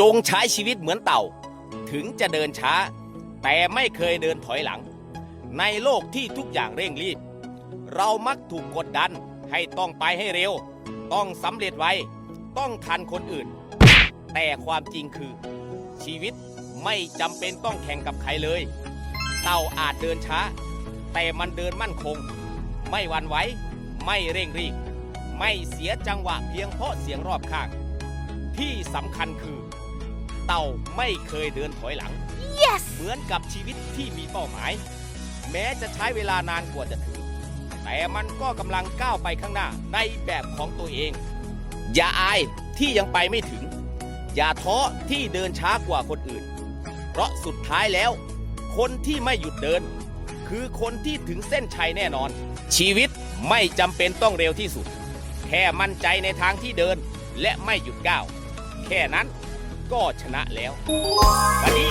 จงใช้ชีวิตเหมือนเต่า ถึงจะเดินช้า แต่ไม่เคยเดินถอยหลัง ในโลกที่ทุกอย่างเร่งรีบ เรามักถูกกดดันให้ต้องไปให้เร็ว ต้องสำเร็จไว ต้องทันคนอื่น แต่ความจริงคือ ชีวิตไม่จำเป็นต้องแข่งกับใครเลย เต่าอาจเดินช้า แต่มันเดินมั่นคง ไม่หวั่นไหวไม่เร่งรีบไม่เสียจังหวะเพียงเพราะเสียงรอบข้าง ที่สำคัญคือ เต่าไม่เคยเดินถอยหลัง yes เหมือนกับชีวิตที่มีเป้าหมาย แม้จะใช้เวลานานกว่าจะถึง แต่มันก็กำลังก้าวไปข้างหน้าในแบบของตัวเอง อย่าอายที่ยังไปไม่ถึง อย่าท้อที่เดินช้ากว่าคนอื่น เพราะสุดท้ายแล้ว คนที่ไม่หยุดเดิน คือคนที่ถึงเส้นชัยแน่นอน ชีวิตไม่จำเป็นต้องเร็วที่สุด แค่มั่นใจในทางที่เดินและไม่หยุดก้าว แค่นั้น ก็ชนะแล้ว วันนี้